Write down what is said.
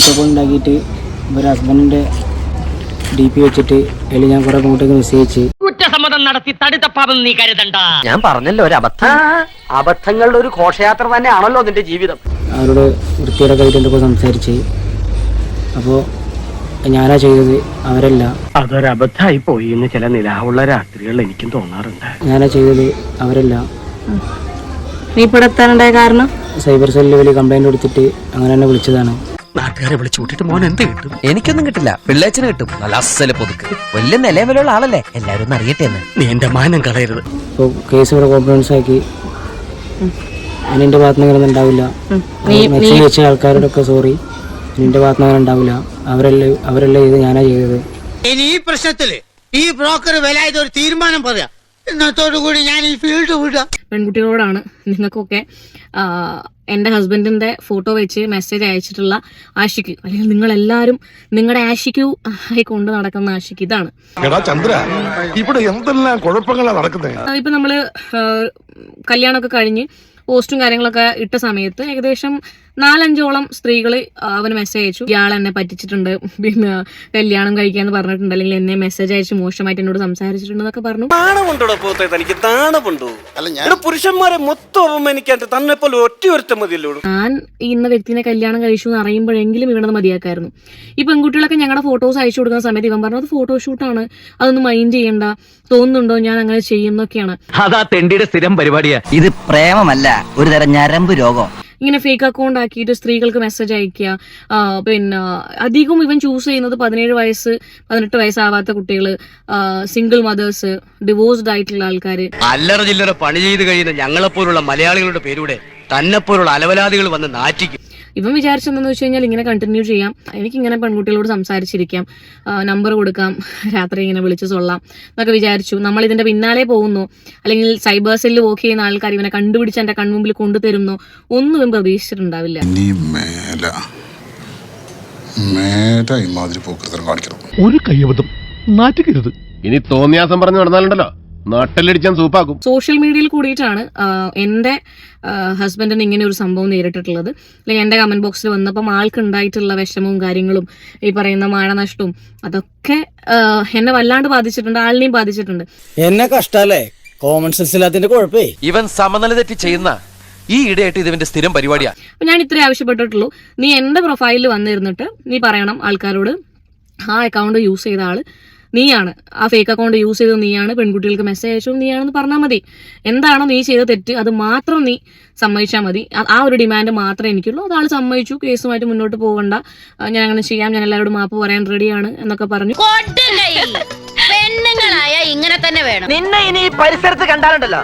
Account ഉണ്ടാക്കിയിട്ട് ഒരു ഹസ്ബൻഡിന്റെ ഡി പി വെച്ചിട്ട് അതിൽ ഞാൻ കുറെ അങ്ങോട്ടേക്ക് മെസ്സേജ് അയച്ച് കുറ്റസമ്മതം നടത്തി നീ കരുതണ്ട. ഞാൻ പറഞ്ഞല്ലോ ഒരു അബദ്ധം. അബദ്ധങ്ങളുടെ ഒരു ഘോഷയാത്ര തന്നെയാണല്ലോ നിന്റെ ജീവിതം. അവരോട് വൃത്തിയുടെ ആയിട്ട് എന്തൊക്കെ സംസാരിച്ച്. അപ്പോൾ ഞാനാ ചെയ്തത് അവരല്ല. അതൊരബദ്ധമായി പോയി എന്ന് ചില നിലാവുള്ള രാത്രികൾ എനിക്കും തോന്നാറുണ്ട്. ഞാനാ ചെയ്തത് അവരല്ല. നീ ഇവിടെ എത്താനുണ്ടായ കാരണം? സൈബർ സെല്ലിൽ വലിയ കംപ്ലൈന്റ് കൊടുത്തിട്ട് അങ്ങനെ തന്നെ വിളിച്ചതാണ്. നാട്ടുകാരെ വിളിച്ചു കൂട്ടിട്ട് മോൻ എന്ത് കിട്ടും? എനിക്കൊന്നും കിട്ടില്ല. പിള്ളേച്ചന് കിട്ടും. നല്ല അസൽ പൊതുക്ക്. വലിയ നിലവിലുള്ള ആളല്ലേ? എല്ലാരും ഒന്ന് അറിയട്ടെ എന്ന്. നീ എന്റെ മാനം കളയരുത്. ഇപ്പോൾ കേസ് ഇവിടെ കോൺഫിഡൻസ് ആക്കി. ഇനി എന്റെ ഭാഗത്ത് നിന്ന് ഉണ്ടാവില്ല. മെസ്സേജ് അയച്ച ആൾക്കാരോടൊക്കെ സോറി എന്റെ ഭാഗത്ത് നിന്ന് ഉണ്ടാവില്ല. അവരല്ലേ അവരല്ലേ ഇത് ഞാനാ ചെയ്തത്. ഇനി ഈ പ്രശ്നത്തിൽ ഈ ബ്രോക്കർ വിലയത് ഒരു തീരുമാനം പറയാം. ഇന്നത്തോടു കൂടി ഞാൻ ഈ ഫീൽഡ് വിടാം. പെൺകുട്ടികളോടാണ് നിങ്ങൾക്കൊക്കെ എന്റെ ഹസ്ബൻഡിന്റെ ഫോട്ടോ വെച്ച് മെസ്സേജ് അയച്ചിട്ടുള്ള ആഷിക്ക് അല്ലെങ്കിൽ നിങ്ങൾ എല്ലാരും നിങ്ങളുടെ ആഷിക്കു ആയി കൊണ്ട് നടക്കുന്ന ആഷിക്ക് ഇതാണ്. എടാ ചന്ദ്ര ഇവിടെ എന്തെല്ലാം കുഴപ്പങ്ങളാ നടക്കുന്നത് ഇപ്പൊ നമ്മൾ കല്യാണമൊക്കെ കഴിഞ്ഞ് പോസ്റ്റും കാര്യങ്ങളൊക്കെ ഇട്ട സമയത്ത് ഏകദേശം നാലഞ്ചോളം സ്ത്രീകൾ അവന് മെസ്സേജ് അയച്ചു. ഇയാൾ എന്നെ പറ്റിച്ചിട്ടുണ്ട്. പിന്നെ കല്യാണം കഴിക്കാന്ന് പറഞ്ഞിട്ടുണ്ട്. അല്ലെങ്കിൽ എന്നെ മെസ്സേജ് അയച്ചു മോശമായിട്ട് എന്നോട് സംസാരിച്ചിട്ടുണ്ട് എന്നൊക്കെ പറഞ്ഞു. തനിക്ക് അല്ല ഞാൻ പുരുഷന്മാരെ മൊത്തം അവമാനിക്കാണ്ട് തന്നെ പോലെ ഒറ്റ ഒരുത്തം മതിയല്ലോ ഞാൻ ഈ ഇന്ന വ്യക്തിനെ കല്യാണം കഴിച്ചു എന്ന് അറിയുമ്പോഴെങ്കിലും ഇവനത് മതിയാക്കായിരുന്നു. ഈ പെൺകുട്ടികളൊക്കെ ഞങ്ങളുടെ ഫോട്ടോസ് അയച്ചു കൊടുക്കുന്ന സമയത്ത് ഇവൻ പറഞ്ഞത് അത് ഫോട്ടോഷൂട്ടാണ് അതൊന്നും മൈൻഡ് ചെയ്യണ്ട. തോന്നുന്നുണ്ടോ ഞാൻ അങ്ങനെ ചെയ്യുന്നൊക്കെയാണ്. അതാ തെണ്ടിയുടെ സ്ഥിരം പരിപാടിയാ. ഇത് പ്രേമമല്ല. ഒരു തരം ഞരമ്പ് രോഗം. ഇങ്ങനെ ഫേക്ക് അക്കൗണ്ട് ആക്കിയിട്ട് സ്ത്രീകൾക്ക് മെസ്സേജ് അയക്കുക. പിന്നെ അധികം ഇവൻ ചൂസ് ചെയ്യുന്നത് പതിനേഴ് വയസ്സ് പതിനെട്ട് വയസ്സാവാത്ത കുട്ടികൾ സിംഗിൾ മദേഴ്സ് ഡിവോഴ്സ്ഡ് ആയിട്ടുള്ള ആൾക്കാർ അല്ലറ ചില്ലറ പണി ചെയ്ത് കഴിയുന്ന ഞങ്ങളെപ്പോലുള്ള മലയാളികളുടെ പേരൂടെ തന്നെപ്പോലുള്ള അലവലാദികൾ വന്ന് നാറ്റിക്കും. ഇവൻ വിചാരിച്ചെന്താന്ന് വെച്ച് കഴിഞ്ഞാൽ ഇങ്ങനെ കണ്ടിന്യൂ ചെയ്യാം. എനിക്ക് ഇങ്ങനെ പെൺകുട്ടികളോട് സംസാരിച്ചിരിക്കാം. നമ്പർ കൊടുക്കാം. രാത്രി ഇങ്ങനെ വിളിച്ചു സൊള്ളാം എന്നൊക്കെ വിചാരിച്ചു. നമ്മൾ ഇതിന്റെ പിന്നാലെ പോകുന്നു. അല്ലെങ്കിൽ സൈബർ സെല്ലിൽ വർക്ക് ചെയ്യുന്ന ആൾക്കാർ ഇവനെ കണ്ടുപിടിച്ച് എന്റെ കൺമുമ്പിൽ കൊണ്ടുതരുന്നു. ഒന്നും പ്രതീക്ഷിച്ചിട്ടുണ്ടാവില്ല. ഒരു കയ്യബദ്ധം. നാറ്റുകരുത് ഇനി തോന്നിയാസം പറഞ്ഞു നടന്നാലുണ്ടല്ലോ. നാട്ടിലടിച്ചാൻ സൂപ്പാക്കും. സോഷ്യൽ മീഡിയയിൽ കൂടിയിട്ടാണ് എന്റെ എന്റെ ഹസ്ബൻഡിന് ഇങ്ങനെ ഒരു സംഭവം നേരിട്ടിട്ടുള്ളത്. അല്ലെങ്കിൽ എന്റെ കമന്റ് ബോക്സിൽ വന്നപ്പം ആൾക്ക് ഉണ്ടായിട്ടുള്ള വിഷമവും കാര്യങ്ങളും ഈ പറയുന്ന മാനനഷ്ടവും അതൊക്കെ എന്നെ വല്ലാണ്ട് ബാധിച്ചിട്ടുണ്ട് ആളിനെയും ബാധിച്ചിട്ടുണ്ട്. എന്നെ കഷ്ടല്ലേ? Common sense ഇല്ലാത്തതിന്റെ കുഴപ്പേ. ഇവൻ സമനില തെറ്റി ചെയ്യുന്ന ഈ ഇടയായിട്ട് ഇതിന്റെ സ്ഥിരം പരിപാടിയാ. അപ്പൊ ഞാൻ ഇത്രേ ആവശ്യപ്പെട്ടിട്ടുള്ളൂ. നീ എന്റെ പ്രൊഫൈലിൽ വന്നിരുന്നിട്ട് നീ പറയണം ആൾക്കാരോട് ആ അക്കൗണ്ട് യൂസ് ചെയ്ത ആൾ നീയാണ്. ആ ഫേക്ക് അക്കൗണ്ട് യൂസ് ചെയ്തത് നീയാണ് പെൺകുട്ടികൾക്ക് മെസ്സേജ് അയച്ചു നീയാണെന്ന് പറഞ്ഞാൽ മതി. എന്താണോ നീ ചെയ്ത തെറ്റ് അത് മാത്രം നീ സമ്മതിച്ചാൽ മതി. ആ- ഒരു ഡിമാൻഡ് മാത്രമേ എനിക്കുള്ളൂ. അതാൾ ആൾ സമ്മതിച്ചു കേസുമായിട്ട് മുന്നോട്ട് പോകണ്ട ഞാൻ അങ്ങനെ ചെയ്യാം ഞാൻ എല്ലാവരോടും മാപ്പ് പറയാൻ റെഡിയാണ് എന്നൊക്കെ പറഞ്ഞു. പെണ്ണുങ്ങളായ ഇങ്ങനെ തന്നെ വേണം. നിന്നെ ഇനി ഈ പരിസരത്ത് കണ്ടാലുണ്ടല്ലോ.